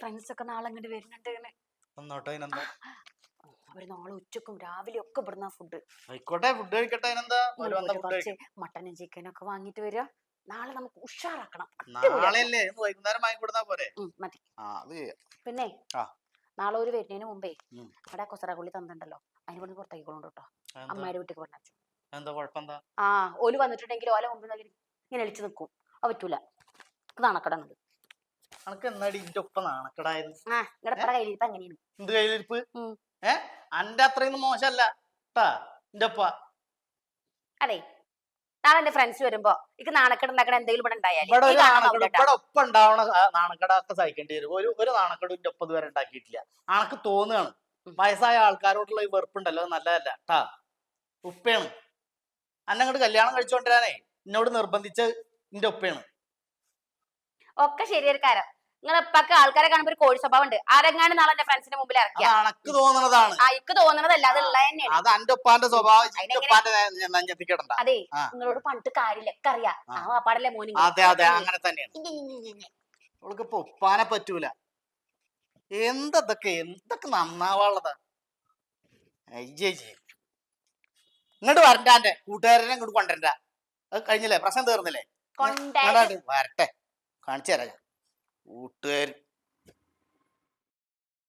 Friends ഒക്കെ നാളെ അങ്ങോട്ട് വരുന്നുണ്ട് ഇങ്ങനെ. വന്നോട്ടെ അതിനെന്താ അവർ നാളെ ഉച്ചക്കും രാവിലെ ഒക്കെ ഇവിടുന്ന ഫുഡ് ആയിക്കോട്ടെ ഫുഡ് കഴിക്കട്ടെ അതിനെന്താ കുറച്ച് മട്ടനും ചിക്കനും ഒക്കെ വാങ്ങിട്ട് വരിക നാളെ നമുക്ക് ഉഷാറാക്കണം. നാളെ അല്ലേ ഇന്ന് വൈകുന്നേരം വാങ്ങി കൊടുത്താ പോരെ? മതി. പിന്നെ. നാളെ ഒരു വരുന്നതിന് മുമ്പേ. അവിടെ കൊസറാകുള്ളി തന്നിട്ടുണ്ടല്ലോ. അതിന് ഇവിടെ പുറത്തേക്കോളൂ കേട്ടോ അമ്മയുടെ വീട്ടിൽ പറഞ്ഞു എന്താ കുഴപ്പമെന്താ ആ ഓൽ വന്നിട്ടുണ്ടെങ്കിൽ ഓല മുമ്പിൽ ഇങ്ങനെ അളിച്ചു നിൽക്കും അത് പറ്റൂല. നാണക്കടന്നത് അനക്ക് എന്നാടി ഇന്റെ ഒപ്പം നാണക്കടായത്? ആ നിങ്ങളുടെ പട കയ്യിൽ അങ്ങനെയാണ് എന്ത് കയ്യിലിരിപ്പ്? ഉം. ഏ? അന്റെ അത്രയൊന്നും മോശമല്ല ട്ടാ ഇന്റെ ഒപ്പ. അതെ നാളെ എന്റെ ഫ്രണ്ട്സ് വരുമ്പോ ഇക്ക് നാണക്കട ഉണ്ടാക്കണ എന്തെങ്കിലും ഇവിടെ ഉണ്ടായാലും ഇവിടെ ഒരു നാണക്കട ഇവിടെ ഒപ്പം ഉണ്ടാവണ നാണക്കട ഒക്കെ സഹിക്കേണ്ടി വരും. ഒരു ഒരു നാണക്കട ഇന്റെ ഒപ്പം ഇതുവരെ ഉണ്ടാക്കിയിട്ടില്ല. അനക്ക് തോന്നുകയാണ് വയസ്സായ ആൾക്കാരോടുള്ള ഈ വെറുപ്പുണ്ടല്ലോ നല്ലതല്ല. ട്ടാ ഉപ്പയാണ്. അന്നെ അങ്ങോട്ട് കല്യാണം കഴിച്ചോണ്ടിരാനേ എന്നോട് നിർബന്ധിച്ച ഇന്റെ ഉപ്പയാണ്. ഒക്കെ ശരിയായിരിക്കാരം നിങ്ങൾ ഇപ്പൊക്കെ ആൾക്കാരെ കാണുമ്പോ ഒരു കോഴി സ്വഭാവം ഉണ്ട് ആരെങ്ങാനും നാളെ എന്റെ ഫ്രണ്ട്സിന്റെ മുമ്പിൽ ഇറക്കിയ. അണക്ക് തോന്നണതാണ്. ആ ഇക്ക് തോന്നണതല്ല അത് തന്നെയാണ്. അത് ഉപ്പാന്റെ സ്വഭാവം. നിങ്ങളോട് പണ്ട് കാര്യമില്ല. ഒക്കെ അറിയാം. ആ. വാപ്പാടല്ലേ മോനി അതെ അതെ അങ്ങനെ തന്നെയാണ്. ഇപ്പൊ ഉപ്പാനെ പറ്റൂല. എന്തതൊക്കെ എന്തൊക്കെ നന്നാവാനുള്ളതാ. ഇങ്ങോട്ട് വരണ്ടാന്റെ കൂട്ടുകാരനെ ഇങ്ങോട്ട് കൊണ്ടുവരണ്ട. അത് കഴിഞ്ഞില്ലേ? പ്രശ്നം തീർന്നില്ലേ? വരട്ടെ. കാണിച്ചു തരാം ഞാൻ. കൂട്ടുകാർ